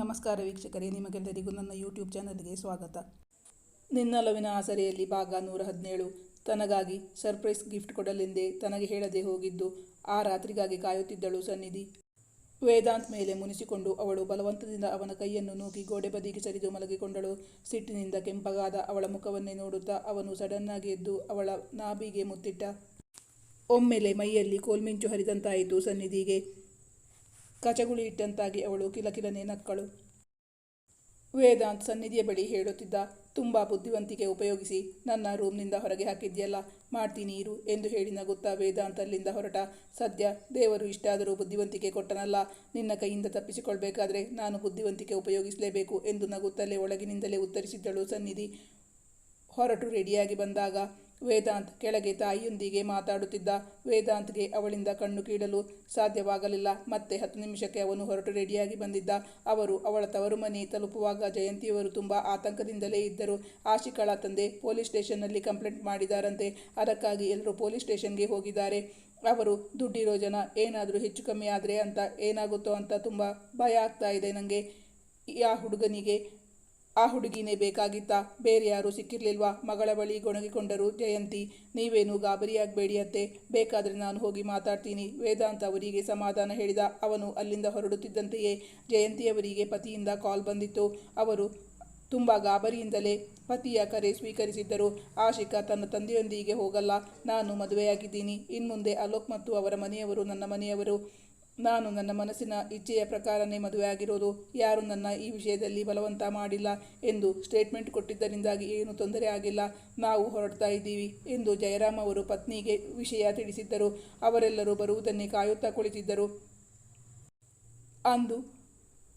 ನಮಸ್ಕಾರ ವೀಕ್ಷಕರೇ, ನಿಮಗೆಲ್ಲರಿಗೂ ನನ್ನ ಯೂಟ್ಯೂಬ್ ಚಾನಲ್ಗೆ ಸ್ವಾಗತ. ನಿನ್ನೊಲವಿನ ಆಸರೆಯಲ್ಲಿ ಭಾಗ ನೂರ ಹದಿನೇಳು. ತನಗಾಗಿ ಸರ್ಪ್ರೈಸ್ ಗಿಫ್ಟ್ ಕೊಡಲೆಂದೇ ತನಗೆ ಹೇಳದೆ ಹೋಗಿದ್ದು, ಆ ರಾತ್ರಿಗಾಗಿ ಕಾಯುತ್ತಿದ್ದಳು ಸನ್ನಿಧಿ. ವೇದಾಂತ್ ಮೇಲೆ ಮುನಿಸಿಕೊಂಡು ಅವಳು ಬಲವಂತದಿಂದ ಅವನ ಕೈಯನ್ನು ನೂಕಿ ಗೋಡೆ ಬದಿಗೆ ಸರಿದು ಮಲಗಿಕೊಂಡಳು. ಸಿಟ್ಟಿನಿಂದ ಕೆಂಪಗಾದ ಅವಳ ಮುಖವನ್ನೇ ನೋಡುತ್ತಾ ಅವನು ಸಡನ್ನಾಗಿ ಎದ್ದು ಅವಳ ನಾಭಿಗೆ ಮುತ್ತಿಟ್ಟ. ಒಮ್ಮೆಲೆ ಮೈಯಲ್ಲಿ ಕೋಲ್ಮಿಂಚು ಹರಿದಂತಾಯಿತು ಸನ್ನಿಧಿಗೆ. ಕಚಗುಳಿ ಇಟ್ಟಂತಾಗಿ ಅವಳು ಕಿಲಕಿಲನೆ ನಕ್ಕಳು ವೇದಾಂತ್ ಸನ್ನಿಧಿಯ ಬಳಿ ಹೇಳುತ್ತಿದ್ದ, ತುಂಬ ಬುದ್ಧಿವಂತಿಕೆ ಉಪಯೋಗಿಸಿ ನನ್ನ ರೂಮ್ನಿಂದ ಹೊರಗೆ ಹಾಕಿದ್ಯಲ್ಲ, ಮಾಡ್ತೀನಿ ಇರು ಎಂದು ಹೇಳಿ ನಗುತ್ತಾ ವೇದಾಂತ್ ಅಲ್ಲಿಂದ ಹೊರಟ. ಸದ್ಯ ದೇವರು ಇಷ್ಟಾದರೂ ಬುದ್ಧಿವಂತಿಕೆ ಕೊಟ್ಟನಲ್ಲ, ನಿನ್ನ ಕೈಯಿಂದ ತಪ್ಪಿಸಿಕೊಳ್ಬೇಕಾದ್ರೆ ನಾನು ಬುದ್ಧಿವಂತಿಕೆ ಉಪಯೋಗಿಸಲೇಬೇಕು ಎಂದು ನಗುತ್ತಲೇ ಒಳಗಿನಿಂದಲೇ ಉತ್ತರಿಸಿದ್ದಳು ಸನ್ನಿಧಿ. ಹೊರಟು ರೆಡಿಯಾಗಿ ಬಂದಾಗ ವೇದಾಂತ್ ಕೆಳಗೆ ತಾಯಿಯೊಂದಿಗೆ ಮಾತಾಡುತ್ತಿದ್ದ ವೇದಾಂತ್ಗೆ ಅವಳಿಂದ ಕಣ್ಣು ಕೀಳಲು ಸಾಧ್ಯವಾಗಲಿಲ್ಲ. ಮತ್ತೆ ಹತ್ತು ನಿಮಿಷಕ್ಕೆ ಅವನು ಹೊರಟು ರೆಡಿಯಾಗಿ ಬಂದಿದ್ದ. ಅವರು ಅವಳ ತವರು ಮನೆ ತಲುಪುವಾಗ ಜಯಂತಿಯವರು ತುಂಬ ಆತಂಕದಿಂದಲೇ ಇದ್ದರು. ಆಶಿಕಳ ತಂದೆ ಪೊಲೀಸ್ ಸ್ಟೇಷನ್ನಲ್ಲಿ ಕಂಪ್ಲೇಂಟ್ ಮಾಡಿದಾರಂತೆ. ಅದಕ್ಕಾಗಿ ಎಲ್ಲರೂ ಪೊಲೀಸ್ ಸ್ಟೇಷನ್ಗೆ ಹೋಗಿದ್ದಾರೆ. ಅವರು, ದುಡ್ಡಿರೋ ಜನ ಏನಾದರೂ ಹೆಚ್ಚು ಕಮ್ಮಿ ಆದರೆ ಅಂತ ಏನಾಗುತ್ತೋ ಅಂತ ತುಂಬ ಭಯ ಆಗ್ತಾ ಇದೆ ನನಗೆ ಆ ಹುಡುಗನಿಗೆ ಆ ಹುಡುಗಿನೇ ಬೇಕಾಗಿತ್ತಾ. ಬೇರೆ ಯಾರು ಸಿಕ್ಕಿರಲಿಲ್ವಾ? ಮಗಳ ಬಳಿ ಗೊಣಗಿಕೊಂಡರು ಜಯಂತಿ. ನೀವೇನು ಗಾಬರಿಯಾಗಬೇಡಿ ಅತ್ತೆ ಬೇಕಾದರೆ ನಾನು ಹೋಗಿ ಮಾತಾಡ್ತೀನಿ. ವೇದಾಂತ ಅವರಿಗೆ ಸಮಾಧಾನ ಹೇಳಿದ. ಅವನು ಅಲ್ಲಿಂದ ಹೊರಡುತ್ತಿದ್ದಂತೆಯೇ ಜಯಂತಿಯವರಿಗೆ ಪತಿಯಿಂದ ಕಾಲ್ ಬಂದಿತ್ತು. ಅವರು ತುಂಬ ಗಾಬರಿಯಿಂದಲೇ ಪತಿಯ ಕರೆ ಸ್ವೀಕರಿಸಿದ್ದರು. ಆಶಿಕಾ ತನ್ನ ತಂದೆಯೊಂದಿಗೆ ಹೋಗಲ್ಲ. ನಾನು ಮದುವೆಯಾಗಿದ್ದೀನಿ. ಇನ್ಮುಂದೆ ಅಲೋಕ್ ಮತ್ತು ಅವರ ಮನೆಯವರು ನನ್ನ ಮನೆಯವರು. ನಾನು ನನ್ನ ಮನಸ್ಸಿನ ಇಚ್ಛೆಯ ಪ್ರಕಾರನೇ ಮದುವೆಯಾಗಿರೋದು ಯಾರು ನನ್ನ ಈ ವಿಷಯದಲ್ಲಿ ಬಲವಂತ ಮಾಡಿಲ್ಲ ಎಂದು ಸ್ಟೇಟ್ಮೆಂಟ್ ಕೊಟ್ಟಿದ್ದರಿಂದಾಗಿ ಏನು ತೊಂದರೆ ಆಗಿಲ್ಲ. ನಾವು ಹೊರಡ್ತಾ ಇದ್ದೀವಿ ಎಂದು ಜಯರಾಮ್ ಅವರು ಪತ್ನಿಗೆ ವಿಷಯ ತಿಳಿಸಿದ್ದರು. ಅವರೆಲ್ಲರೂ ಬರುವುದನ್ನೇ ಕಾಯುತ್ತಾ ಕುಳಿತಿದ್ದರು. ಅಂದು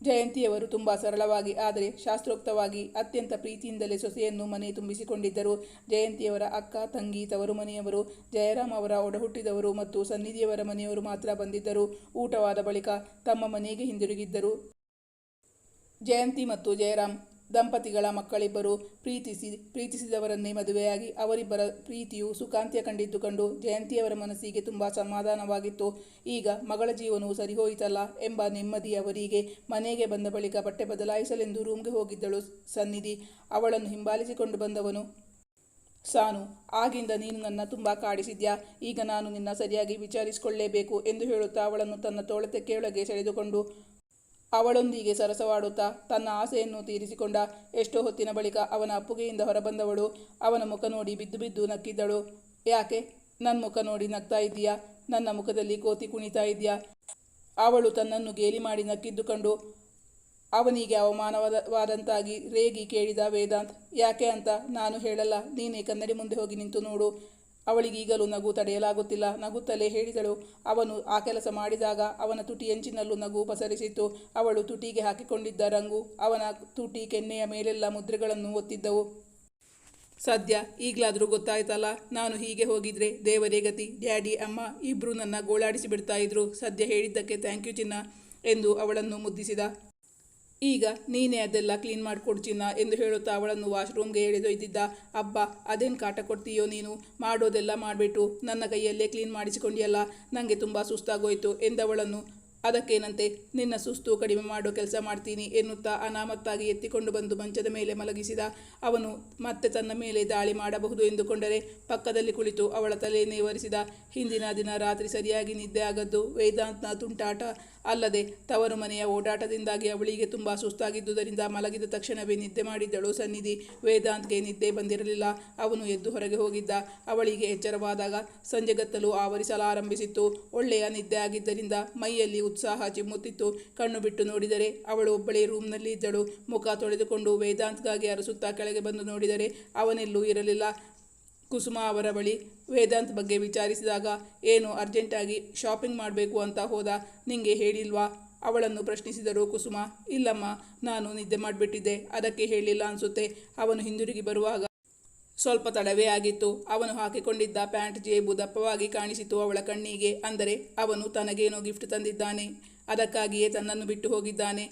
ಜಯಂತಿಯವರು ತುಂಬ ಸರಳವಾಗಿ, ಆದರೆ ಶಾಸ್ತ್ರೋಕ್ತವಾಗಿ ಅತ್ಯಂತ ಪ್ರೀತಿಯಿಂದಲೇ ಸೊಸೆಯನ್ನು ಮನೆ ತುಂಬಿಸಿಕೊಂಡಿದ್ದರು. ಜಯಂತಿಯವರ ಅಕ್ಕ, ತಂಗಿ, ತವರು ಮನೆಯವರು, ಜಯರಾಮ್ ಅವರ ಒಡಹುಟ್ಟಿದವರು ಮತ್ತು ಸನ್ನಿಧಿಯವರ ಮನೆಯವರು ಮಾತ್ರ ಬಂದಿದ್ದರು. ಊಟವಾದ ಬಳಿಕ ತಮ್ಮ ಮನೆಗೆ ಹಿಂದಿರುಗಿದ್ದರು. ಜಯಂತಿ ಮತ್ತು ಜಯರಾಮ್ ದಂಪತಿಗಳ ಮಕ್ಕಳಿಬ್ಬರು ಪ್ರೀತಿಸಿ, ಪ್ರೀತಿಸಿದವರನ್ನೇ ಮದುವೆಯಾಗಿ ಅವರಿಬ್ಬರ ಪ್ರೀತಿಯು ಸುಖಾಂತ್ಯ ಕಂಡಿದ್ದು ಕಂಡು ಜಯಂತಿಯವರ ಮನಸ್ಸಿಗೆ ತುಂಬ ಸಮಾಧಾನವಾಗಿತ್ತು. ಈಗ ಮಗಳ ಜೀವನವು ಸರಿಹೋಯಿತಲ್ಲ ಎಂಬ ನೆಮ್ಮದಿ ಅವರಿಗೆ ಮನೆಗೆ ಬಂದ ಬಳಿಕ ಬಟ್ಟೆ ಬದಲಾಯಿಸಲೆಂದು ರೂಮ್ಗೆ ಹೋಗಿದ್ದಳು ಸನ್ನಿಧಿ. ಅವಳನ್ನು ಹಿಂಬಾಲಿಸಿಕೊಂಡು ಬಂದವನು ಸಾನು. ಆಗಿಂದ ನೀನು ನನ್ನ ತುಂಬ ಕಾಡಿಸಿದ್ಯಾ? ಈಗ ನಾನು ನಿನ್ನ ಸರಿಯಾಗಿ ವಿಚಾರಿಸಿಕೊಳ್ಳೇಬೇಕು ಎಂದು ಹೇಳುತ್ತಾ ಅವಳನ್ನು ತನ್ನ ತೋಳತೆ ಕೆಳಗೆ ಸೆಳೆದುಕೊಂಡು ಅವಳೊಂದಿಗೆ ಸರಸವಾಡುತ್ತಾ ತನ್ನ ಆಸೆಯನ್ನು ತೀರಿಸಿಕೊಂಡ ಎಷ್ಟೋ ಹೊತ್ತಿನ ಬಳಿಕ ಅವನ ಅಪ್ಪುಗೆಯಿಂದ ಹೊರಬಂದವಳು. ಅವನ ಮುಖ ನೋಡಿ ಬಿದ್ದು ಬಿದ್ದು ನಕ್ಕಿದ್ದಳು. ಯಾಕೆ? ನನ್ನ ಮುಖ ನೋಡಿ ನಗ್ತಾ ಇದ್ದೀಯಾ? ನನ್ನ ಮುಖದಲ್ಲಿ ಕೋತಿ ಕುಣಿತಾ ಇದೆಯಾ ಅವಳು ತನ್ನನ್ನು ಗೇಲಿ ಮಾಡಿ ನಕ್ಕಿದ್ದು ಕಂಡು ಅವನಿಗೆ ಅವಮಾನವಾದಂತಾಗಿ ರೇಗಿ ಕೇಳಿದ ವೇದಾಂತ್, ಯಾಕೆ ಅಂತ ನಾನು ಹೇಳಲ್ಲ. ನೀನೇ ಕನ್ನಡಿ ಮುಂದೆ ಹೋಗಿ ನಿಂತು ನೋಡು. ಅವಳಿಗೀಗಲೂ ನಗು ತಡೆಯಲಾಗುತ್ತಿಲ್ಲ. ನಗುತ್ತಲೇ ಹೇಳಿದಳು. ಅವನು ಆ ಕೆಲಸ ಮಾಡಿದಾಗ ಅವನ ತುಟಿ ಎಂಚಿನಲ್ಲೂ ನಗು ಪಸರಿಸಿತ್ತು. ಅವಳು ತುಟಿಗೆ ಹಾಕಿಕೊಂಡಿದ್ದ ರಂಗು, ಅವನ ತುಟಿ ಕೆನ್ನೆಯ ಮೇಲೆಲ್ಲ ಮುದ್ರೆಗಳನ್ನು ಒತ್ತಿದ್ದವು. ಸದ್ಯ ಈಗಲಾದರೂ ಗೊತ್ತಾಯ್ತಲ್ಲ, ನಾನು ಹೀಗೆ ಹೋಗಿದ್ರೆ ದೇವರೇ ಗತಿ, ಡ್ಯಾಡಿ, ಅಮ್ಮ ಇಬ್ಬರು ನನ್ನ ಗೋಳಾಡಿಸಿ ಬಿಡ್ತಾ ಇದ್ರು. ಸದ್ಯ ಹೇಳಿದ್ದಕ್ಕೆ ಥ್ಯಾಂಕ್ ಯು ಚಿನ್ನ ಎಂದು ಅವಳನ್ನು ಮುದ್ದಿಸಿದ. ಈಗ ನೀನೇ ಅದೆಲ್ಲ ಕ್ಲೀನ್ ಮಾಡಿಕೊಡ್ಚಿನ್ನ ಎಂದು ಹೇಳುತ್ತಾ ಅವಳನ್ನು ವಾಶ್ರೂಮ್ಗೆ ಎಳೆದೊಯ್ದಿದ್ದ. ಅಬ್ಬ, ಅದೇನು ಕಾಟ ಕೊಡ್ತೀಯೋ ನೀನು? ಮಾಡೋದೆಲ್ಲ ಮಾಡಿಬಿಟ್ಟು ನನ್ನ ಕೈಯಲ್ಲೇ ಕ್ಲೀನ್ ಮಾಡಿಸಿಕೊಂಡಿಯಲ್ಲ. ನನಗೆ ತುಂಬ ಸುಸ್ತಾಗೋಯಿತು ಎಂದವಳನ್ನು ಅದಕ್ಕೇನಂತೆ, ನಿನ್ನ ಸುಸ್ತು ಕಡಿಮೆ ಮಾಡೋ ಕೆಲಸ ಮಾಡ್ತೀನಿ ಎನ್ನುತ್ತಾ ಅನಾಮತ್ತಾಗಿ ಎತ್ತಿಕೊಂಡು ಬಂದು ಮಂಚದ ಮೇಲೆ ಮಲಗಿಸಿದ ಅವನು ಮತ್ತೆ ತನ್ನ ಮೇಲೆ ದಾಳಿ ಮಾಡಬಹುದು ಎಂದುಕೊಂಡರೆ ಪಕ್ಕದಲ್ಲಿ ಕುಳಿತು ಅವಳ ತಲೆ ನೇವರಿಸಿದ ಹಿಂದಿನ ದಿನ ರಾತ್ರಿ ಸರಿಯಾಗಿ ನಿದ್ದೆ ಆಗದ್ದು ವೇದಾಂತ್ನ ತುಂಟಾಟ ಅಲ್ಲದೆ ತವರು ಮನೆಯ ಓಡಾಟದಿಂದಾಗಿ ಅವಳಿಗೆ ತುಂಬ ಸುಸ್ತಾಗಿದ್ದುದರಿಂದ ಮಲಗಿದ ತಕ್ಷಣವೇ ನಿದ್ದೆ ಮಾಡಿದ್ದಳು ಸನ್ನಿಧಿ. ವೇದಾಂತ್ಗೆ ನಿದ್ದೆ ಬಂದಿರಲಿಲ್ಲ. ಅವನು ಎದ್ದು ಹೊರಗೆ ಹೋಗಿದ್ದ. ಅವಳಿಗೆ ಎಚ್ಚರವಾದಾಗ ಸಂಜೆಗತ್ತಲು ಆವರಿಸಲಾರಂಭಿಸಿತ್ತು. ಒಳ್ಳೆಯ ನಿದ್ದೆ ಆಗಿದ್ದರಿಂದ ಮೈಯಲ್ಲಿ ಉತ್ಸಾಹ ಚಿಮ್ಮುತ್ತಿತ್ತು ಕಣ್ಣು ಬಿಟ್ಟು ನೋಡಿದರೆ ಅವಳು ಒಬ್ಬಳೇ ರೂಮ್ನಲ್ಲಿ ಇದ್ದಳು. ಮುಖ ತೊಳೆದುಕೊಂಡು ವೇದಾಂತ್ಗಾಗಿ ಅರಸುತ್ತಾ ಕೆಳಗೆ ಬಂದು ನೋಡಿದರೆ ಅವನೆಲ್ಲೂ ಇರಲಿಲ್ಲ. ಕುಸುಮ ಅವರ ಬಳಿ ವೇದಾಂತ್ ಬಗ್ಗೆ ವಿಚಾರಿಸಿದಾಗ, ಏನು ಅರ್ಜೆಂಟಾಗಿ ಶಾಪಿಂಗ್ ಮಾಡಬೇಕು ಅಂತ ಹೋದ? ನಿಂಗೆ ಹೇಳಿಲ್ವಾ? ಅವಳನ್ನು ಪ್ರಶ್ನಿಸಿದರು ಕುಸುಮ. ಇಲ್ಲಮ್ಮ, ನಾನು ನಿದ್ದೆ ಮಾಡಿಬಿಟ್ಟಿದ್ದೆ. ಅದಕ್ಕೆ ಹೇಳಿಲ್ಲ ಅನಿಸುತ್ತೆ. ಅವನು ಹಿಂದಿರುಗಿ ಬರುವಾಗ ಸ್ವಲ್ಪ ತಡವೇ ಆಗಿತ್ತು. ಅವನು ಹಾಕಿಕೊಂಡಿದ್ದ ಪ್ಯಾಂಟ್ ಜೇಬು ದಪ್ಪವಾಗಿ ಕಾಣಿಸಿತು ಅವಳ ಕಣ್ಣಿಗೆ. ಅಂದರೆ ಅವನು ತನಗೇನೋ ಗಿಫ್ಟ್ ತಂದಿದ್ದಾನೆ. ಅದಕ್ಕಾಗಿಯೇ ತನ್ನನ್ನು ಬಿಟ್ಟು ಹೋಗಿದ್ದಾನೆ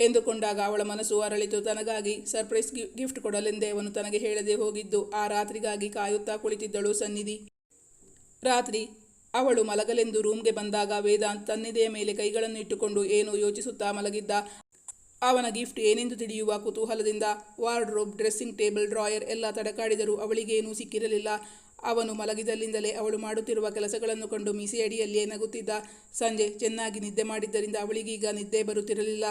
ಎಂದುಕೊಂಡಾಗ ಅವಳ ಮನಸ್ಸು ಅರಳಿತು. ತನಗಾಗಿ ಸರ್ಪ್ರೈಸ್ ಗಿಫ್ಟ್ ಕೊಡಲೆಂದೇ ಅವನು ತನಗೆ ಹೇಳದೆ ಹೋಗಿದ್ದು. ಆ ರಾತ್ರಿಗಾಗಿ ಕಾಯುತ್ತಾ ಕುಳಿತಿದ್ದಳು ಸನ್ನಿಧಿ. ರಾತ್ರಿ ಅವಳು ಮಲಗಲೆಂದು ರೂಮ್ಗೆ ಬಂದಾಗ ವೇದಾಂತ್ ತನ್ನಿದೆಯ ಮೇಲೆ ಕೈಗಳನ್ನು ಇಟ್ಟುಕೊಂಡು ಏನೋ ಯೋಚಿಸುತ್ತಾ ಮಲಗಿದ್ದ. ಅವನ ಗಿಫ್ಟ್ ಏನೆಂದು ತಿಳಿಯುವ ಕುತೂಹಲದಿಂದ ವಾರ್ಡ್ರೋಬ್, ಡ್ರೆಸ್ಸಿಂಗ್ ಟೇಬಲ್, ಡ್ರಾಯರ್ ಎಲ್ಲ ತಡಕಾಡಿದರೂ ಅವಳಿಗೇನೂ ಸಿಕ್ಕಿರಲಿಲ್ಲ. ಅವನು ಮಲಗಿದಲ್ಲಿಂದಲೇ ಅವಳು ಮಾಡುತ್ತಿರುವ ಕೆಲಸಗಳನ್ನು ಕಂಡು ಮೀಸೆಯಡಿಯಲ್ಲಿಯೇ ನಗುತ್ತಿದ್ದ. ಸಂಜೆ ಚೆನ್ನಾಗಿ ನಿದ್ದೆ ಮಾಡಿದ್ದರಿಂದ ಅವಳಿಗೀಗ ನಿದ್ದೆ ಬರುತ್ತಿರಲಿಲ್ಲ.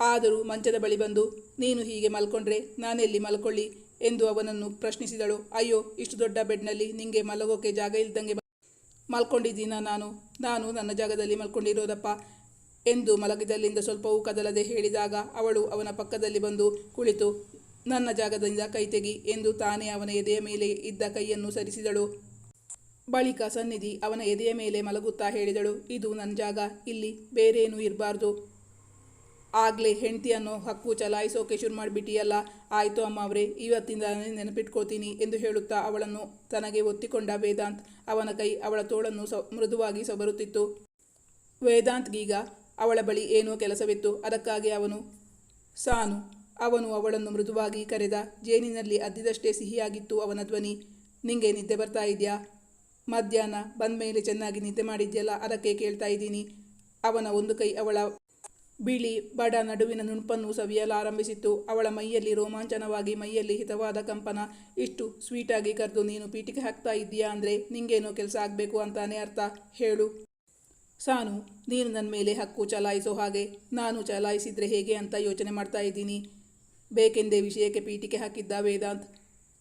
ಆದರೂ ಮಂಚದ ಬಳಿ ಬಂದು, ನೀನು ಹೀಗೆ ಮಲ್ಕೊಂಡ್ರೆ ನಾನೆಲ್ಲಿ ಮಲ್ಕೊಳ್ಳಿ? ಎಂದು ಅವನನ್ನು ಪ್ರಶ್ನಿಸಿದಳು. ಅಯ್ಯೋ, ಇಷ್ಟು ದೊಡ್ಡ ಬೆಡ್ನಲ್ಲಿ ನಿಂಗೆ ಮಲಗೋಕೆ ಜಾಗ ಇಲ್ದಂಗೆ ಮಲ್ಕೊಂಡಿದ್ದೀನ ನಾನು? ನಾನು ನನ್ನ ಜಾಗದಲ್ಲಿ ಮಲ್ಕೊಂಡಿರೋದಪ್ಪ. ಎಂದು ಮಲಗಿದಲ್ಲಿಂದ ಸ್ವಲ್ಪವೂ ಕದಲದೆ ಹೇಳಿದಾಗ ಅವಳು ಅವನ ಪಕ್ಕದಲ್ಲಿ ಬಂದು ಕುಳಿತು, ನನ್ನ ಜಾಗದಿಂದ ಕೈ ತೆಗಿ ಎಂದು ತಾನೇ ಅವನ ಎದೆಯ ಮೇಲೆ ಇದ್ದ ಕೈಯನ್ನು ಸರಿಸಿದಳು. ಬಳಿಕ ಸನ್ನಿಧಿ ಅವನ ಎದೆಯ ಮೇಲೆ ಮಲಗುತ್ತಾ ಹೇಳಿದಳು, ಇದು ನನ್ನ ಜಾಗ, ಇಲ್ಲಿ ಬೇರೇನೂ ಇರಬಾರ್ದು. ಆಗಲೇ ಹೆಂಡತಿಯನ್ನು ಹಕ್ಕು ಚಲಾಯಿಸೋಕೆ ಶುರು ಮಾಡಿಬಿಟ್ಟಿಯಲ್ಲ, ಆಯಿತು ಅಮ್ಮ ಅವರೇ, ಇವತ್ತಿಂದ ನೆನಪಿಟ್ಕೋತೀನಿ ಎಂದು ಹೇಳುತ್ತಾ ಅವಳನ್ನು ತನಗೆ ಒತ್ತಿಕೊಂಡ ವೇದಾಂತ್ ಅವನ ಕೈ ಅವಳ ತೋಳನ್ನು ಸ ಮೃದುವಾಗಿ ಸೊಬರುತ್ತಿತ್ತು ವೇದಾಂತ್ಗೀಗ ಅವಳ ಬಳಿ ಏನೋ ಕೆಲಸವಿತ್ತು. ಅದಕ್ಕಾಗಿ ಅವನು, ಸಾನು, ಅವನು ಅವಳನ್ನು ಮೃದುವಾಗಿ ಕರೆದ. ಜೇನಿನಲ್ಲಿ ಅದ್ದಿದಷ್ಟೇ ಸಿಹಿಯಾಗಿತ್ತು ಅವನ ಧ್ವನಿ. ನಿಂಗೆ ನಿದ್ದೆ ಬರ್ತಾ ಇದೆಯಾ? ಮಧ್ಯಾಹ್ನ ಬಂದಮೇಲೆ ಚೆನ್ನಾಗಿ ನಿದ್ದೆ ಮಾಡಿದ್ಯಲ್ಲ, ಅದಕ್ಕೆ ಕೇಳ್ತಾ ಇದ್ದೀನಿ. ಅವನ ಒಂದು ಕೈ ಅವಳ ಬಿಳಿ ಬಡ ನಡುವಿನ ನುಣುಪನ್ನು ಸವಿಯಲಾರಂಭಿಸಿತ್ತು ಅವಳ ಮೈಯಲ್ಲಿ ರೋಮಾಂಚನವಾಗಿ ಮೈಯಲ್ಲಿ ಹಿತವಾದ ಕಂಪನ. ಇಷ್ಟು ಸ್ವೀಟಾಗಿ ಕರೆದು ನೀನು ಪೀಟಿಗೆ ಹಾಕ್ತಾ ಇದ್ದೀಯಾ ಅಂದರೆ ನಿಂಗೇನೋ ಕೆಲಸ ಆಗಬೇಕು ಅಂತಾನೆ ಅರ್ಥ. ಹೇಳು. ಸಾನು, ನೀನು ನನ್ನ ಮೇಲೆ ಹಕ್ಕು ಚಲಾಯಿಸೋ ಹಾಗೆ, ನಾನು ಚಲಾಯಿಸಿದರೆ ಹೇಗೆ ಅಂತ ಯೋಚನೆ ಮಾಡ್ತಾ ಇದ್ದೀನಿ. ಬೇಕೆಂದೇ ವಿಷಯಕ್ಕೆ ಪೀಠಿಕೆ ಹಾಕಿದ್ದ ವೇದಾಂತ್,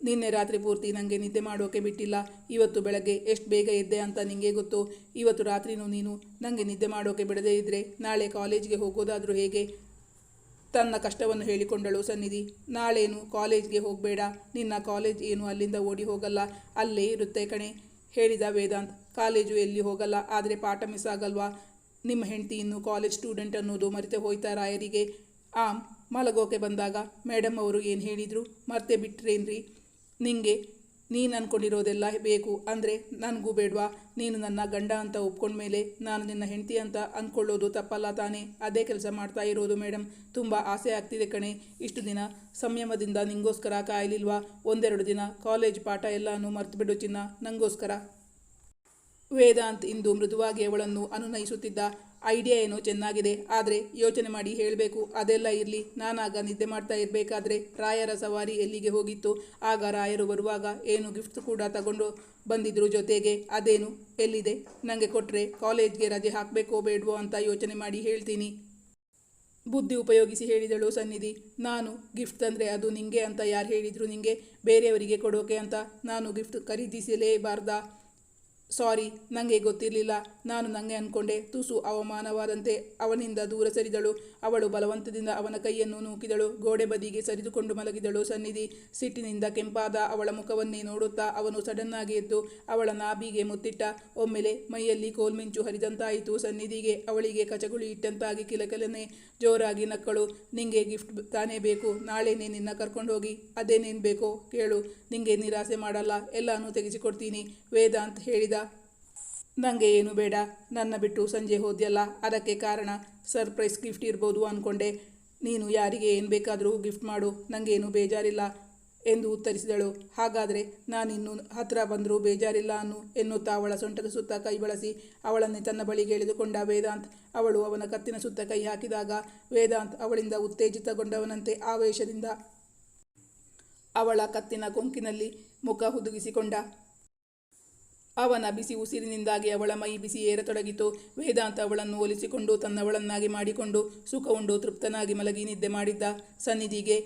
ನಿನ್ನೆ ರಾತ್ರಿ ಪೂರ್ತಿ ನನಗೆ ನಿದ್ದೆ ಮಾಡೋಕೆ ಬಿಟ್ಟಿಲ್ಲ. ಇವತ್ತು ಬೆಳಗ್ಗೆ ಎಷ್ಟು ಬೇಗ ಎದ್ದೆ ಅಂತ ನಿಂಗೆ ಗೊತ್ತು. ಇವತ್ತು ರಾತ್ರಿನೂ ನೀನು ನನಗೆ ನಿದ್ದೆ ಮಾಡೋಕೆ ಬಿಡದೇ ಇದ್ದರೆ ನಾಳೆ ಕಾಲೇಜ್ಗೆ ಹೋಗೋದಾದರೂ ಹೇಗೆ? ತನ್ನ ಕಷ್ಟವನ್ನು ಹೇಳಿಕೊಂಡಳು ಸನ್ನಿಧಿ. ನಾಳೇನು ಕಾಲೇಜ್ಗೆ ಹೋಗಬೇಡ. ನಿನ್ನ ಕಾಲೇಜ್ ಏನು ಅಲ್ಲಿಂದ ಓಡಿ ಹೋಗಲ್ಲ. ಅಲ್ಲೇ ಇರುತ್ತೆ ಕಣೆ, ಹೇಳಿದ ವೇದಾಂತ್. ಕಾಲೇಜು ಎಲ್ಲಿ ಹೋಗಲ್ಲ, ಆದರೆ ಪಾಠ ಮಿಸ್ ಆಗಲ್ವಾ? ನಿಮ್ಮ ಹೆಂಡತಿ ಇನ್ನು ಕಾಲೇಜ್ ಸ್ಟೂಡೆಂಟ್ ಅನ್ನೋದು ಮರೆತೆ ಹೋಯ್ತಾ ರಾಯರಿಗೆ. ಆಮ್, ಮಲಗೋಕೆ ಬಂದಾಗ ಮೇಡಮ್ ಅವರು ಏನು ಹೇಳಿದರು? ಮರ್ತೆ ಬಿಟ್ರೇನ್ರಿ? ನಿಂಗೆ, ನೀನು ಅಂದ್ಕೊಂಡಿರೋದೆಲ್ಲ ಬೇಕು, ಅಂದರೆ ನನಗೂ ಬೇಡವಾ? ನೀನು ನನ್ನ ಗಂಡ ಅಂತ ಒಪ್ಕೊಂಡ್ಮೇಲೆ ನಾನು ನಿನ್ನ ಹೆಂಡತಿ ಅಂತ ಅಂದ್ಕೊಳ್ಳೋದು ತಪ್ಪಲ್ಲ ತಾನೇ? ಅದೇ ಕೆಲಸ ಮಾಡ್ತಾ ಇರೋದು ಮೇಡಮ್ ತುಂಬ ಆಸೆ ಆಗ್ತಿದೆ ಕಣೆ. ಇಷ್ಟು ದಿನ ಸಂಯಮದಿಂದ ನಿಂಗೋಸ್ಕರ ಕಾಯಲಿಲ್ವಾ? ಒಂದೆರಡು ದಿನ ಕಾಲೇಜ್ ಪಾಠ ಎಲ್ಲನೂ ಮರ್ತು ಬಿಡು ಚಿನ್ನ. ನಂಗೋಸ್ಕರ. ವೇದಾಂತ್ ಇಂದು ಮೃದುವಾಗಿ ಅವಳನ್ನು ಅನುನಯಿಸುತ್ತಿದ್ದ ಐಡಿಯಾ ಏನೋ ಚೆನ್ನಾಗಿದೆ. ಆದರೆ ಯೋಚನೆ ಮಾಡಿ ಹೇಳಬೇಕು. ಅದೆಲ್ಲ ಇರಲಿ. ನಾನಾಗ ನಿದ್ದೆ ಮಾಡ್ತಾ ಇರಬೇಕಾದ್ರೆ ರಾಯರ ಸವಾರಿ ಎಲ್ಲಿಗೆ ಹೋಗಿತ್ತು? ಆಗ ರಾಯರು ಬರುವಾಗ ಏನು ಗಿಫ್ಟ್ ಕೂಡ ತಗೊಂಡು ಬಂದಿದ್ರು ಜೊತೆಗೆ. ಅದೇನು? ಎಲ್ಲಿದೆ? ನನಗೆ ಕೊಟ್ಟರೆ ಕಾಲೇಜ್ಗೆ ರಜೆ ಹಾಕಬೇಕೋ ಬೇಡವೋ ಅಂತ ಯೋಚನೆ ಮಾಡಿ ಹೇಳ್ತೀನಿ. ಬುದ್ಧಿ ಉಪಯೋಗಿಸಿ ಹೇಳಿದಳು ಸನ್ನಿಧಿ. ನಾನು ಗಿಫ್ಟ್ ತಂದರೆ ಅದು ನಿಂಗೆ ಅಂತ ಯಾರು ಹೇಳಿದರು ನಿಂಗೆ? ಬೇರೆಯವರಿಗೆ ಕೊಡೋಕೆ ಅಂತ ನಾನು ಗಿಫ್ಟ್ ಖರೀದಿಸಲೇಬಾರ್ದಾ? ಸಾರಿ ನನಗೆ ಗೊತ್ತಿರಲಿಲ್ಲ. ನಾನು ನನಗೆ ಅಂದ್ಕೊಂಡೆ ತುಸು ಅವಮಾನವಾದಂತೆ ಅವನಿಂದ ದೂರ ಸರಿದಳು. ಅವಳು ಬಲವಂತದಿಂದ ಅವನ ಕೈಯನ್ನು ನೂಕಿದಳು. ಗೋಡೆ ಬದಿಗೆ ಸರಿದುಕೊಂಡು ಮಲಗಿದಳು. ಸನ್ನಿಧಿ ಸಿಟ್ಟಿನಿಂದ ಕೆಂಪಾದ ಅವಳ ಮುಖವನ್ನೇ ನೋಡುತ್ತಾ ಅವನು ಸಡನ್ನಾಗಿ ಎದ್ದು ಅವಳ ನಾಭಿಗೆ ಮುತ್ತಿಟ್ಟ. ಒಮ್ಮೆಲೆ ಮೈಯಲ್ಲಿ ಕೋಲ್ಮಿಂಚು ಹರಿದಂತಾಯಿತು. ಸನ್ನಿಧಿಗೆ ಅವಳಿಗೆ ಕಚಗುಳಿ ಇಟ್ಟಂತಾಗಿ ಕಿಲಕಿಲನೆ ಜೋರಾಗಿ ನಕ್ಕಳು. ನಿಂಗೆ ಗಿಫ್ಟ್ ತಾನೇ ಬೇಕು. ನಾಳೆನೇ ನಿನ್ನ ಕರ್ಕೊಂಡು ಹೋಗಿ ಅದೇನೇನು ಬೇಕೋ ಕೇಳು. ನಿಂಗೆ ನಿರಾಸೆ ಮಾಡಲ್ಲ. ಎಲ್ಲಾನು ತೆಗೆಸಿಕೊಡ್ತೀನಿ. ವೇದಾಂತ್ ಹೇಳಿದ. ನನಗೆ ಏನು ಬೇಡ. ನನ್ನ ಬಿಟ್ಟು ಸಂಜೆ ಹೋದ್ಯಲ್ಲ. ಅದಕ್ಕೆ ಕಾರಣ ಸರ್ಪ್ರೈಸ್ ಗಿಫ್ಟ್ ಇರ್ಬೋದು ಅಂದ್ಕೊಂಡೆ ನೀನು ಯಾರಿಗೆ ಏನು ಬೇಕಾದರೂ ಗಿಫ್ಟ್ ಮಾಡು ನನಗೇನು ಬೇಜಾರಿಲ್ಲ ಎಂದು ಉತ್ತರಿಸಿದಳು. ಹಾಗಾದರೆ ನಾನಿನ್ನು ಹತ್ತಿರ ಬಂದರೂ ಬೇಜಾರಿಲ್ಲ ಅನ್ನು ಎನ್ನುತ್ತಾ ಅವಳ ಸೊಂಟದ ಸುತ್ತ ಕೈ ಬಳಸಿ ಅವಳನ್ನೇ ತನ್ನ ಬಳಿಗೆ ಎಳೆದುಕೊಂಡ ವೇದಾಂತ್ ಅವಳು ಅವನ ಕತ್ತಿನ ಸುತ್ತ ಕೈ ಹಾಕಿದಾಗ ವೇದಾಂತ್ ಅವಳಿಂದ ಉತ್ತೇಜಿತಗೊಂಡವನಂತೆ ಆವೇಶದಿಂದ ಅವಳ ಕತ್ತಿನ ಕೊಂಕಿನಲ್ಲಿ ಮುಖ ಹುದುಗಿಸಿಕೊಂಡ. ಅವನ ಬಿಸಿ ಉಸಿರಿನಿಂದಾಗಿ ಅವಳ ಮೈ ಬಿಸಿ ಏರತೊಡಗಿತು. ವೇದಾಂತ ಅವಳನ್ನು ಒಲಿಸಿಕೊಂಡು ತನ್ನವಳನ್ನಾಗಿ ಮಾಡಿಕೊಂಡು ಸುಖ ಉಂಡು ತೃಪ್ತನಾಗಿ ಮಲಗಿ ನಿದ್ದೆ ಮಾಡಿದ್ದ. ಸನ್ನಿಧಿಗೆ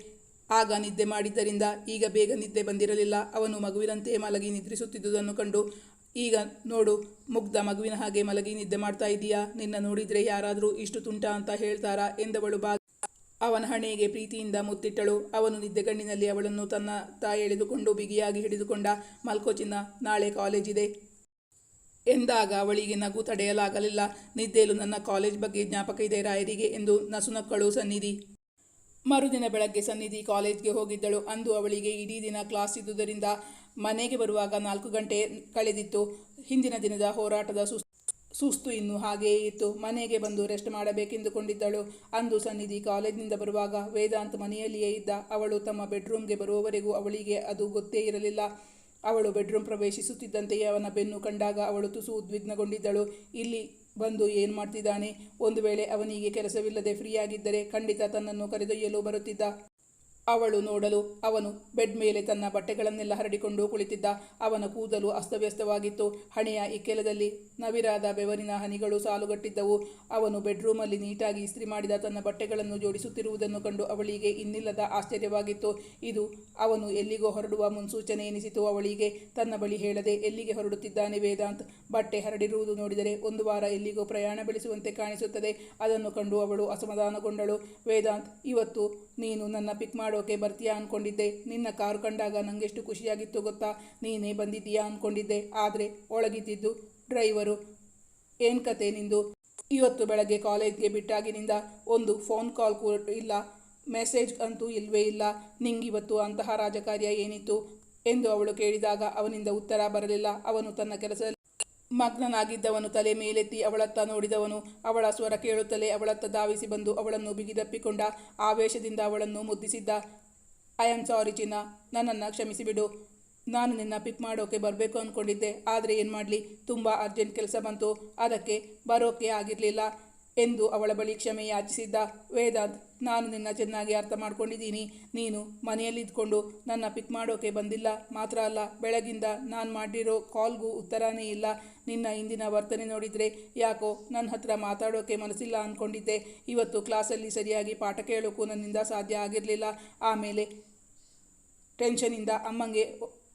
ಆಗ ನಿದ್ದೆ ಮಾಡಿದ್ದರಿಂದ ಈಗ ಬೇಗ ನಿದ್ದೆ ಬಂದಿರಲಿಲ್ಲ. ಅವನು ಮಗುವಿನಂತೆ ಮಲಗಿ ನಿದ್ರಿಸುತ್ತಿದ್ದುದನ್ನು ಕಂಡು, ಈಗ ನೋಡು, ಮುಗ್ಧ ಮಗುವಿನ ಹಾಗೆ ಮಲಗಿ ನಿದ್ದೆ ಮಾಡ್ತಾ ಇದೀಯಾ? ನಿನ್ನ ನೋಡಿದರೆ ಯಾರಾದರೂ ಇಷ್ಟು ತುಂಟ ಅಂತ ಹೇಳ್ತಾರಾ? ಎಂದವಳು ಬಾ ಅವನ ಹಣೆಗೆ ಪ್ರೀತಿಯಿಂದ ಮುತ್ತಿಟ್ಟಳು. ಅವನು ನಿದ್ದೆಗಣ್ಣಿನಲ್ಲಿ ಅವಳನ್ನು ತನ್ನ ತಾಯಿ ಎಳೆದುಕೊಂಡು ಬಿಗಿಯಾಗಿ ಹಿಡಿದುಕೊಂಡ ಮಲ್ಕೋಚಿನ, ನಾಳೆ ಕಾಲೇಜಿದೆ ಎಂದಾಗ ಅವಳಿಗೆ ನಗು ತಡೆಯಲಾಗಲಿಲ್ಲ. ನಿದ್ದೆಯಲು ನನ್ನ ಕಾಲೇಜ್ ಬಗ್ಗೆ ಜ್ಞಾಪಕ ಇದೆ ರಾಯರಿಗೆ ಎಂದು ನಸುನಕ್ಕಳು ಸನ್ನಿಧಿ. ಮರುದಿನ ಬೆಳಗ್ಗೆ ಸನ್ನಿಧಿ ಕಾಲೇಜ್ಗೆ ಹೋಗಿದ್ದಳು. ಅಂದು ಅವಳಿಗೆ ಇಡೀ ದಿನ ಕ್ಲಾಸ್ ಇದ್ದುದರಿಂದ ಮನೆಗೆ ಬರುವಾಗ ನಾಲ್ಕು ಗಂಟೆ ಕಳೆದಿತ್ತು. ಹಿಂದಿನ ದಿನದ ಹೋರಾಟದ ಸುಸ್ತು ಸುಸ್ತು ಇನ್ನು ಹಾಗೆಯೇ ಇತ್ತು. ಮನೆಗೆ ಬಂದು ರೆಸ್ಟ್ ಮಾಡಬೇಕೆಂದುಕೊಂಡಿದ್ದಳು. ಅಂದು ಸನ್ನಿಧಿ ಕಾಲೇಜಿನಿಂದ ಬರುವಾಗ ವೇದಾಂತ್ ಮನೆಯಲ್ಲಿಯೇ ಇದ್ದ. ಅವಳು ತಮ್ಮ ಬೆಡ್ರೂಮ್ಗೆ ಬರುವವರೆಗೂ ಅವಳಿಗೆ ಅದು ಗೊತ್ತೇ ಇರಲಿಲ್ಲ. ಅವಳು ಬೆಡ್ರೂಮ್ ಪ್ರವೇಶಿಸುತ್ತಿದ್ದಂತೆಯೇ ಅವನ ಬೆನ್ನು ಕಂಡಾಗ ಅವಳು ತುಸು ಉದ್ವಿಗ್ನಗೊಂಡಿದ್ದಳು. ಇಲ್ಲಿ ಬಂದು ಏನು ಮಾಡ್ತಿದ್ದಾನೆ? ಒಂದು ವೇಳೆ ಅವನಿಗೆ ಕೆಲಸವಿಲ್ಲದೆ ಫ್ರೀಯಾಗಿದ್ದರೆ ಖಂಡಿತ ತನ್ನನ್ನು ಕರೆದೊಯ್ಯಲು ಬರುತ್ತಿದ್ದ. ಅವಳು ನೋಡಲು ಅವನು ಬೆಡ್ ಮೇಲೆ ತನ್ನ ಬಟ್ಟೆಗಳನ್ನೆಲ್ಲ ಹರಡಿಕೊಂಡು ಕುಳಿತಿದ್ದ. ಅವನ ಕೂದಲು ಅಸ್ತವ್ಯಸ್ತವಾಗಿತ್ತು. ಹಣೆಯ ಇಕ್ಕೆಲದಲ್ಲಿ ನವಿರಾದ ಬೆವರಿನ ಹನಿಗಳು ಸಾಲುಗಟ್ಟಿದ್ದವು. ಅವನು ಬೆಡ್ರೂಮಲ್ಲಿ ನೀಟಾಗಿ ಇಸ್ತ್ರಿ ಮಾಡಿದ ತನ್ನ ಬಟ್ಟೆಗಳನ್ನು ಜೋಡಿಸುತ್ತಿರುವುದನ್ನು ಕಂಡು ಅವಳಿಗೆ ಇನ್ನಿಲ್ಲದ ಆಶ್ಚರ್ಯವಾಗಿತ್ತು. ಇದು ಅವನು ಎಲ್ಲಿಗೋ ಹೊರಡುವ ಮುನ್ಸೂಚನೆ ಎನಿಸಿತು. ಅವಳಿಗೆ ತನ್ನ ಬಳಿ ಹೇಳದೆ, ಎಲ್ಲಿಗೆ ಹೊರಡುತ್ತಿದ್ದಾನೆ ವೇದಾಂತ್? ಬಟ್ಟೆ ಹರಡಿರುವುದು ನೋಡಿದರೆ ಒಂದು ವಾರ ಎಲ್ಲಿಗೋ ಪ್ರಯಾಣ ಬೆಳೆಸುವಂತೆ ಕಾಣಿಸುತ್ತದೆ. ಅದನ್ನು ಕಂಡು ಅವಳು ಅಸಮಾಧಾನಗೊಂಡಳು. ವೇದಾಂತ್, ಇವತ್ತು ನೀನು ನನ್ನ ಪಿಕ್ ಮಾಡೋಕೆ ಬರ್ತೀಯಾ ಅಂದ್ಕೊಂಡಿದ್ದೆ ನಿನ್ನ ಕಾರು ಕಂಡಾಗ ನನಗೆಷ್ಟು ಖುಷಿಯಾಗಿತ್ತು ಗೊತ್ತಾ? ನೀನೇ ಬಂದಿದ್ದೀಯಾ ಅಂದ್ಕೊಂಡಿದ್ದೆ ಆದರೆ ಒಳಗಿದ್ದಿದ್ದು ಡ್ರೈವರು. ಏನು ಕತೆ ನಿಂದು? ಇವತ್ತು ಬೆಳಗ್ಗೆ ಕಾಲೇಜ್ಗೆ ಬಿಟ್ಟಾಗಿನಿಂದ ಒಂದು ಫೋನ್ ಕಾಲ್ ಕೂಡ ಇಲ್ಲ. ಮೆಸೇಜ್ ಅಂತೂ ಇಲ್ವೇ ಇಲ್ಲ. ನಿಂಗಿವತ್ತು ಅಂತಹ ರಾಜಕಾರ್ಯ ಏನಿತ್ತು? ಎಂದು ಅವಳು ಕೇಳಿದಾಗ ಅವನಿಂದ ಉತ್ತರ ಬರಲಿಲ್ಲ. ಅವನು ತನ್ನ ಕೆಲಸದಲ್ಲಿ ಮಗ್ನನಾಗಿದ್ದವನು, ತಲೆ ಮೇಲೆತ್ತಿ ಅವಳತ್ತ ನೋಡಿದವನು, ಅವಳ ಸ್ವರ ಕೇಳುತ್ತಲೇ ಅವಳತ್ತ ಧಾವಿಸಿ ಬಂದು ಅವಳನ್ನು ಬಿಗಿದಪ್ಪಿಕೊಂಡ ಆವೇಶದಿಂದ ಅವಳನ್ನು ಮುದ್ದಿಸಿದ್ದ ಐ ಆಮ್ ಸಾರಿ ಚಿನ್ನ, ನನ್ನನ್ನು ಕ್ಷಮಿಸಿಬಿಡು. ನಾನು ನಿನ್ನ ಪಿಕ್ ಮಾಡೋಕೆ ಬರಬೇಕು ಅಂದ್ಕೊಂಡಿದ್ದೆ ಆದರೆ ಏನು ಮಾಡಲಿ ತುಂಬ ಅರ್ಜೆಂಟ್ ಕೆಲಸ ಬಂತು, ಅದಕ್ಕೆ ಬರೋಕೆ ಆಗಿರಲಿಲ್ಲ. ಎಂದು ಅವಳ ಬಳಿ ಕ್ಷಮೆ ಯಾಚಿಸಿದ್ದ. ವೇದಾಂತ್, ನಾನು ನಿನ್ನ ಚೆನ್ನಾಗಿ ಅರ್ಥ ಮಾಡ್ಕೊಂಡಿದ್ದೀನಿ. ನೀನು ಮನೆಯಲ್ಲಿದ್ಕೊಂಡು ನನ್ನ ಪಿಕ್ ಮಾಡೋಕೆ ಬಂದಿಲ್ಲ. ಮಾತ್ರ ಅಲ್ಲ, ಬೆಳಗಿಂದ ನಾನು ಮಾಡಿರೋ ಕಾಲ್ಗೂ ಉತ್ತರನೇ ಇಲ್ಲ. ನಿನ್ನ ಇಂದಿನ ವರ್ತನೆ ನೋಡಿದರೆ ಯಾಕೋ ನನ್ನ ಹತ್ರ ಮಾತಾಡೋಕೆ ಮನಸ್ಸಿಲ್ಲ ಅಂದ್ಕೊಂಡಿದ್ದೆ ಇವತ್ತು ಕ್ಲಾಸಲ್ಲಿ ಸರಿಯಾಗಿ ಪಾಠ ಕೇಳೋಕ್ಕೂ ನನ್ನಿಂದ ಸಾಧ್ಯ ಆಗಿರಲಿಲ್ಲ. ಆಮೇಲೆ ಟೆನ್ಷನಿಂದ ಅಮ್ಮಂಗೆ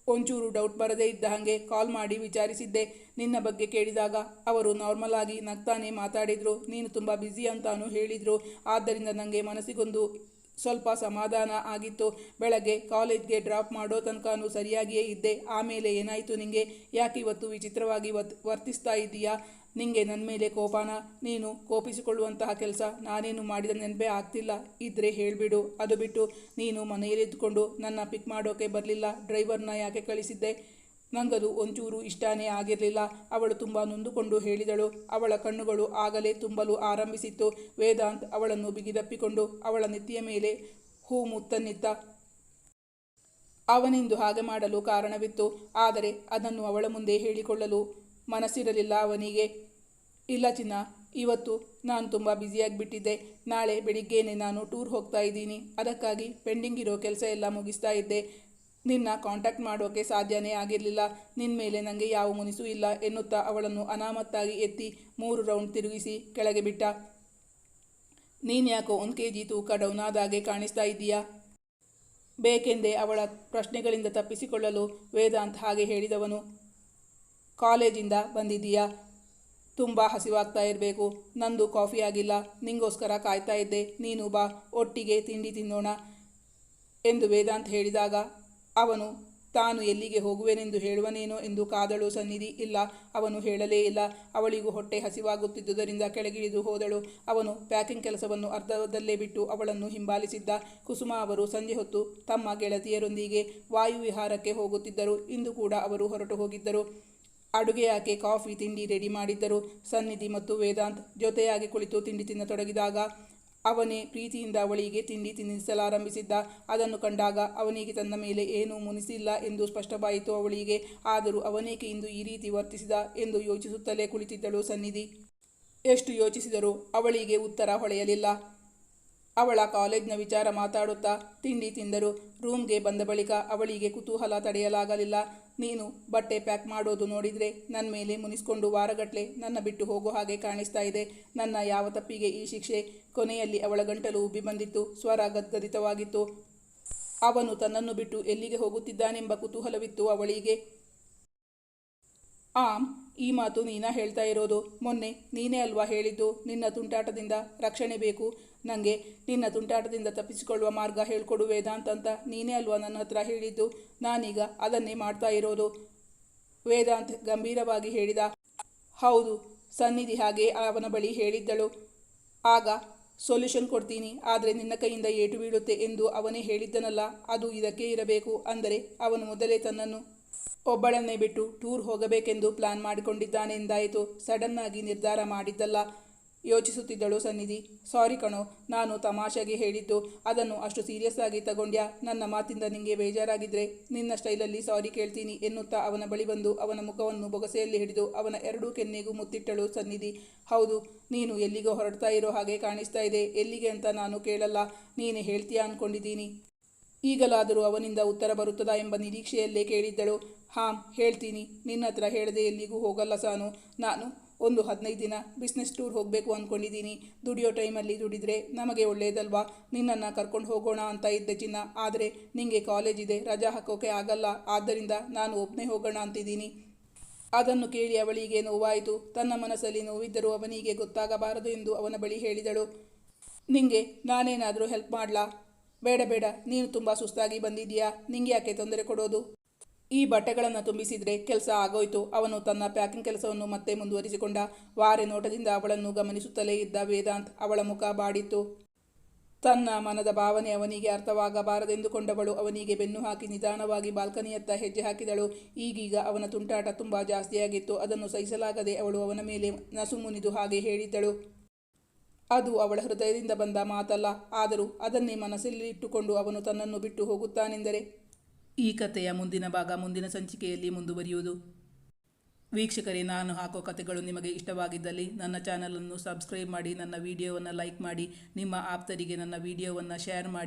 ಒಂಚೂರು ಡೌಟ್ ಬರದೇ ಇದ್ದ ಹಾಗೆ ಕಾಲ್ ಮಾಡಿ ವಿಚಾರಿಸಿದ್ದೆ. ನಿನ್ನ ಬಗ್ಗೆ ಕೇಳಿದಾಗ ಅವರು ನಾರ್ಮಲ್ ಆಗಿ ನಗ್ತಾನೆ ಮಾತಾಡಿದರು. ನೀನು ತುಂಬ ಬ್ಯುಸಿ ಅಂತಾನು ಹೇಳಿದರು. ಆದ್ದರಿಂದ ನನಗೆ ಮನಸ್ಸಿಗೊಂದು ಸ್ವಲ್ಪ ಸಮಾಧಾನ ಆಗಿತ್ತು. ಬೆಳಗ್ಗೆ ಕಾಲೇಜ್ಗೆ ಡ್ರಾಪ್ ಮಾಡೋ ತನಕನೂ ಸರಿಯಾಗಿಯೇ ಇದ್ದೆ. ಆಮೇಲೆ ಏನಾಯಿತು ನಿಮಗೆ ಯಾಕೆ ಇವತ್ತು ವಿಚಿತ್ರವಾಗಿ ವರ್ತಿಸ್ತಾ ಇದ್ದೀಯಾ ನಿಂಗೆ ನನ್ನ ಮೇಲೆ ಕೋಪಾನ? ನೀನು ಕೋಪಿಸಿಕೊಳ್ಳುವಂತಹ ಕೆಲಸ ನಾನೇನು ಮಾಡಿದ ನೆನಪೇ ಆಗ್ತಿಲ್ಲ. ಇದ್ರೆ ಹೇಳಿಬಿಡು. ಅದು ಬಿಟ್ಟು ನೀನು ಮನೆಯಲ್ಲಿದ್ದುಕೊಂಡು ನನ್ನ ಪಿಕ್ ಮಾಡೋಕೆ ಬರಲಿಲ್ಲ. ಡ್ರೈವರ್ನ ಯಾಕೆ ಕಳಿಸಿದ್ದೆ? ನಂಗದು ಒಂಚೂರು ಇಷ್ಟನೇ ಆಗಿರಲಿಲ್ಲ. ಅವಳು ತುಂಬ ನೊಂದುಕೊಂಡು ಹೇಳಿದಳು. ಅವಳ ಕಣ್ಣುಗಳು ಆಗಲೇ ತುಂಬಲು ಆರಂಭಿಸಿತ್ತು. ವೇದಾಂತ್ ಅವಳನ್ನು ಬಿಗಿದಪ್ಪಿಕೊಂಡು ಅವಳ ನೆತ್ತಿಯ ಮೇಲೆ ಹೂ ಮುತ್ತನ್ನಿತ್ತ. ಅವನಿಂದು ಹಾಗೆ ಮಾಡಲು ಕಾರಣವಿತ್ತು. ಆದರೆ ಅದನ್ನು ಅವಳ ಮುಂದೆ ಹೇಳಿಕೊಳ್ಳಲು ಮನಸ್ಸಿರಲಿಲ್ಲ ಅವನಿಗೆ. ಇಲ್ಲ ಚಿನ್ನ, ಇವತ್ತು ನಾನು ತುಂಬ ಬ್ಯುಸಿಯಾಗಿಬಿಟ್ಟಿದ್ದೆ ನಾಳೆ ಬೆಳಿಗ್ಗೆನೆ ನಾನು ಟೂರ್ ಹೋಗ್ತಾ ಇದ್ದೀನಿ. ಅದಕ್ಕಾಗಿ ಪೆಂಡಿಂಗ್ ಇರೋ ಕೆಲಸ ಎಲ್ಲ ಮುಗಿಸ್ತಾ ಇದ್ದೆ. ನಿನ್ನ ಕಾಂಟ್ಯಾಕ್ಟ್ ಮಾಡೋಕೆ ಸಾಧ್ಯನೇ ಆಗಿರಲಿಲ್ಲ. ನಿನ್ನ ಮೇಲೆ ನನಗೆ ಯಾವ ಮುನಿಸೂ ಇಲ್ಲ ಎನ್ನುತ್ತಾ ಅವಳನ್ನು ಅನಾಮತ್ತಾಗಿ ಎತ್ತಿ ಮೂರು ರೌಂಡ್ ತಿರುಗಿಸಿ ಕೆಳಗೆ ಬಿಟ್ಟ. ನೀನು ಯಾಕೋ ಒಂದು ಕೆ ಜಿ ತೂಕ ಡೌನ್ ಆದಾಗೆ ಕಾಣಿಸ್ತಾ ಇದ್ದೀಯಾ? ಬೇಕೆಂದೇ ಅವಳ ಪ್ರಶ್ನೆಗಳಿಂದ ತಪ್ಪಿಸಿಕೊಳ್ಳಲು ವೇದಾಂತ್ ಹಾಗೆ ಹೇಳಿದವನು. ಕಾಲೇಜಿಂದ ಬಂದಿದ್ದೀಯಾ? ತುಂಬ ಹಸಿವಾಗ್ತಾ ಇರಬೇಕು. ನಂದು ಕಾಫಿ ಆಗಿಲ್ಲ. ನಿಂಗೋಸ್ಕರ ಕಾಯ್ತಾ ಇದ್ದೆ. ನೀನು ಬಾ. ಒಟ್ಟಿಗೆ ತಿಂಡಿ ತಿನ್ನೋಣ ಎಂದು ವೇದಾಂತ್ ಹೇಳಿದಾಗ, ಅವನು, ತಾನು ಎಲ್ಲಿಗೆ ಹೋಗುವೆನೆಂದು ಹೇಳುವನೇನೋ ಎಂದು ಕಾದಳು ಸನ್ನಿಧಿ. ಇಲ್ಲ, ಅವನು ಹೇಳಲೇ ಇಲ್ಲ. ಅವಳಿಗೂ ಹೊಟ್ಟೆ ಹಸಿವಾಗುತ್ತಿದ್ದುದರಿಂದ ಕೆಳಗಿಳಿದು ಹೋದಳು. ಅವನು ಪ್ಯಾಕಿಂಗ್ ಕೆಲಸವನ್ನು ಅರ್ಧದಲ್ಲೇ ಬಿಟ್ಟು ಅವಳನ್ನು ಹಿಂಬಾಲಿಸಿದ್ದ ಕುಸುಮ ಅವರು ಸಂಜೆ ಹೊತ್ತು ತಮ್ಮ ಗೆಳತಿಯರೊಂದಿಗೆ ವಾಯುವಿಹಾರಕ್ಕೆ ಹೋಗುತ್ತಿದ್ದರು. ಇಂದು ಕೂಡ ಅವರು ಹೊರಟು ಹೋಗಿದ್ದರು. ಅಡುಗೆ ಆಕೆ ಕಾಫಿ, ತಿಂಡಿ ರೆಡಿ ಮಾಡಿದ್ದರು. ಸನ್ನಿಧಿ ಮತ್ತು ವೇದಾಂತ್ ಜೊತೆಯಾಗಿ ಕುಳಿತು ತಿಂಡಿ ತಿನ್ನತೊಡಗಿದಾಗ ಅವನೇ ಪ್ರೀತಿಯಿಂದ ಅವಳಿಗೆ ತಿಂಡಿ ತಿನ್ನಿಸಲಾರಂಭಿಸಿದ್ದ. ಅದನ್ನು ಕಂಡಾಗ ಅವನಿಗೆ ತನ್ನ ಮೇಲೆ ಏನೂ ಮುನಿಸಿಲ್ಲ ಎಂದು ಸ್ಪಷ್ಟವಾಯಿತು ಅವಳಿಗೆ. ಆದರೂ ಅವನೇಕೆ ಇಂದು ಈ ರೀತಿ ವರ್ತಿಸಿದ ಎಂದು ಯೋಚಿಸುತ್ತಲೇ ಕುಳಿತಿದ್ದಳು ಸನ್ನಿಧಿ. ಎಷ್ಟು ಯೋಚಿಸಿದರೂ ಅವಳಿಗೆ ಉತ್ತರ ಹೊಳೆಯಲಿಲ್ಲ. ಅವಳ ಕಾಲೇಜ್ನ ವಿಚಾರ ಮಾತಾಡುತ್ತಾ ತಿಂಡಿ ತಿಂದರು. ರೂಮ್ಗೆ ಬಂದ ಬಳಿಕ ಅವಳಿಗೆ ಕುತೂಹಲ ತಡೆಯಲಾಗಲಿಲ್ಲ. ನೀನು ಬಟ್ಟೆ ಪ್ಯಾಕ್ ಮಾಡೋದು ನೋಡಿದರೆ ನನ್ನ ಮೇಲೆ ಮುನಿಸ್ಕೊಂಡು ವಾರಗಟ್ಟಲೆ ನನ್ನ ಬಿಟ್ಟು ಹೋಗೋ ಹಾಗೆ ಕಾಣಿಸ್ತಾ ಇದೆ. ನನ್ನ ಯಾವ ತಪ್ಪಿಗೆ ಈ ಶಿಕ್ಷೆ? ಕೊನೆಯಲ್ಲಿ ಅವಳ ಗಂಟಲು ಉಬ್ಬಿ ಬಂದಿತ್ತು. ಸ್ವರ ಗದ್ಗದಿತವಾಗಿತ್ತು. ಅವನು ತನ್ನನ್ನು ಬಿಟ್ಟು ಎಲ್ಲಿಗೆ ಹೋಗುತ್ತಿದ್ದಾನೆಂಬ ಕುತೂಹಲವಿತ್ತು ಅವಳಿಗೆ. ಆಮ್, ಈ ಮಾತು ನೀನಾ ಹೇಳ್ತಾ ಇರೋದು. ಮೊನ್ನೆ ನೀನೇ ಅಲ್ವಾ ಹೇಳಿದ್ದು? ನಿನ್ನ ತುಂಟಾಟದಿಂದ ರಕ್ಷಣೆ ಬೇಕು. ನನಗೆ ನಿನ್ನ ತುಂಟಾಟದಿಂದ ತಪ್ಪಿಸಿಕೊಳ್ಳುವ ಮಾರ್ಗ ಹೇಳ್ಕೊಡು ವೇದಾಂತ ಅಂತ ನೀನೇ ಅಲ್ವಾ ನನ್ನ ಹತ್ರ ಹೇಳಿದ್ದು? ನಾನೀಗ ಅದನ್ನೇ ಮಾಡ್ತಾ ಇರೋದು. ವೇದಾಂತ್ ಗಂಭೀರವಾಗಿ ಹೇಳಿದ, ಹೌದು, ಸನ್ನಿಧಿ ಹಾಗೆ ಅವನ ಬಳಿ ಹೇಳಿದ್ದಳು. ಆಗ ಸೊಲ್ಯೂಷನ್ ಕೊಡ್ತೀನಿ. ಆದರೆ ನಿನ್ನ ಕೈಯಿಂದ ಏಟು ಬೀಳುತ್ತೆ ಎಂದು ಅವನೇ ಹೇಳಿದ್ದನಲ್ಲ. ಅದು ಇದಕ್ಕೆ ಇರಬೇಕು. ಅಂದರೆ ಅವನು ಮೊದಲೇ ತನ್ನನ್ನು ಒಬ್ಬಳನ್ನೇ ಬಿಟ್ಟು ಟೂರ್ ಹೋಗಬೇಕೆಂದು ಪ್ಲಾನ್ ಮಾಡಿಕೊಂಡಿದ್ದಾನೆ ಎಂದಾಯಿತು. ಸಡನ್ನಾಗಿ ನಿರ್ಧಾರ ಮಾಡಿದ್ದಲ್ಲ. ಯೋಚಿಸುತ್ತಿದ್ದಳು ಸನ್ನಿಧಿ. ಸಾರಿ ಕಣೋ, ನಾನು ತಮಾಷೆಗೆ ಹೇಳಿದ್ದು. ಅದನ್ನು ಅಷ್ಟು ಸೀರಿಯಸ್ ಆಗಿ ತಗೊಂಡ್ಯಾ? ನನ್ನ ಮಾತಿಂದ ನಿಂಗೆ ಬೇಜಾರಾಗಿದ್ರೆ ನಿನ್ನ ಸ್ಟೈಲಲ್ಲಿ ಸಾರಿ ಕೇಳ್ತೀನಿ ಎನ್ನುತ್ತಾ ಅವನ ಬಳಿ ಬಂದು ಅವನ ಮುಖವನ್ನು ಬೊಗಸೆಯಲ್ಲಿ ಹಿಡಿದು ಅವನ ಎರಡೂ ಕೆನ್ನೆಗೂ ಮುತ್ತಿಟ್ಟಳು ಸನ್ನಿಧಿ. ಹೌದು, ನೀನು ಎಲ್ಲಿಗೋ ಹೊರಡ್ತಾ ಇರೋ ಹಾಗೆ ಕಾಣಿಸ್ತಾ ಇದೆ. ಎಲ್ಲಿಗೆ ಅಂತ ನಾನು ಕೇಳಲ್ಲ. ನೀನೇ ಹೇಳ್ತೀಯಾ ಅಂದ್ಕೊಂಡಿದ್ದೀನಿ ಈಗಲಾದರೂ ಅವನಿಂದ ಉತ್ತರ ಬರುತ್ತದಾ ಎಂಬ ನಿರೀಕ್ಷೆಯಲ್ಲೇ ಕೇಳಿದ್ದಳು. ಹಾಂ, ಹೇಳ್ತೀನಿ. ನಿನ್ನ ಹತ್ರ ಹೇಳದೆ ಎಲ್ಲಿಗೂ ಹೋಗಲ್ಲ ಸಾನು. ನಾನು ಒಂದು ಹದಿನೈದು ದಿನ ಬಿಸ್ನೆಸ್ ಟೂರ್ ಹೋಗಬೇಕು ಅಂದ್ಕೊಂಡಿದ್ದೀನಿ ದುಡಿಯೋ ಟೈಮಲ್ಲಿ ದುಡಿದ್ರೆ ನಮಗೆ ಒಳ್ಳೆಯದಲ್ವಾ ನಿನ್ನನ್ನು ಕರ್ಕೊಂಡು ಹೋಗೋಣ ಅಂತ ಇದ್ದೆ ಚಿನ್ನ. ಆದರೆ ನಿಮಗೆ ಕಾಲೇಜ್ ಇದೆ, ರಜಾ ಹಾಕೋಕೆ ಆಗಲ್ಲ. ಆದ್ದರಿಂದ ನಾನು ಒಬ್ಬನೇ ಹೋಗೋಣ ಅಂತಿದ್ದೀನಿ. ಅದನ್ನು ಕೇಳಿ ಅವಳಿಗೆ ನೋವಾಯಿತು. ತನ್ನ ಮನಸ್ಸಲ್ಲಿ ನೋವಿದ್ದರೂ ಅವನಿಗೆ ಗೊತ್ತಾಗಬಾರದು ಎಂದು ಅವನ ಬಳಿ ಹೇಳಿದಳು. ನಿಂಗೆ ನಾನೇನಾದರೂ ಹೆಲ್ಪ್ ಮಾಡಲಾ? ಬೇಡ ಬೇಡ. ನೀನು ತುಂಬ ಸುಸ್ತಾಗಿ ಬಂದಿದ್ದೀಯಾ? ನಿಂಗೆ ಯಾಕೆ ತೊಂದರೆ ಕೊಡೋದು? ಈ ಬಟ್ಟೆಗಳನ್ನು ತುಂಬಿಸಿದರೆ ಕೆಲಸ ಆಗೋಯ್ತು. ಅವನು ತನ್ನ ಪ್ಯಾಕಿಂಗ್ ಕೆಲಸವನ್ನು ಮತ್ತೆ ಮುಂದುವರಿಸಿಕೊಂಡ. ವಾರೆ ನೋಟದಿಂದ ಅವಳನ್ನು ಗಮನಿಸುತ್ತಲೇ ಇದ್ದ ವೇದಾಂತ್ ಅವಳ ಮುಖ ಬಾಡಿತ್ತು. ತನ್ನ ಮನದ ಭಾವನೆ ಅವನಿಗೆ ಅರ್ಥವಾಗಬಾರದೆಂದುಕೊಂಡವಳು. ಅವನಿಗೆ ಬೆನ್ನು ಹಾಕಿ ನಿಧಾನವಾಗಿ ಬಾಲ್ಕನಿಯತ್ತ ಹೆಜ್ಜೆ ಹಾಕಿದಳು. ಈಗೀಗ ಅವನ ತುಂಟಾಟ ತುಂಬ ಜಾಸ್ತಿಯಾಗಿತ್ತು. ಅದನ್ನು ಸಹಿಸಲಾಗದೆ ಅವಳು ಅವನ ಮೇಲೆ ನಸುಮುನಿದು ಹಾಗೆ ಹೇಳಿದ್ದಳು. ಅದು ಅವಳ ಹೃದಯದಿಂದ ಬಂದ ಮಾತಲ್ಲ. ಆದರೂ ಅದನ್ನೇ ಮನಸ್ಸಲ್ಲಿಟ್ಟುಕೊಂಡು ಅವನು ತನ್ನನ್ನು ಬಿಟ್ಟು ಹೋಗುತ್ತಾನೆಂದರೆ ಈ ಕಥೆಯ ಮುಂದಿನ ಭಾಗ ಮುಂದಿನ ಸಂಚಿಕೆಯಲ್ಲಿ ಮುಂದುವರಿಯುವುದು. ವೀಕ್ಷಕರೇ, ನಾನು ಹಾಕೋ ಕಥೆಗಳು ನಿಮಗೆ ಇಷ್ಟವಾಗಿದ್ದಲ್ಲಿ ನನ್ನ ಚಾನಲನ್ನು ಸಬ್ಸ್ಕ್ರೈಬ್ ಮಾಡಿ, ನನ್ನ ವಿಡಿಯೋವನ್ನು ಲೈಕ್ ಮಾಡಿ, ನಿಮ್ಮ ಆಪ್ತರಿಗೆ ನನ್ನ ವಿಡಿಯೋವನ್ನು ಶೇರ್ ಮಾಡಿ.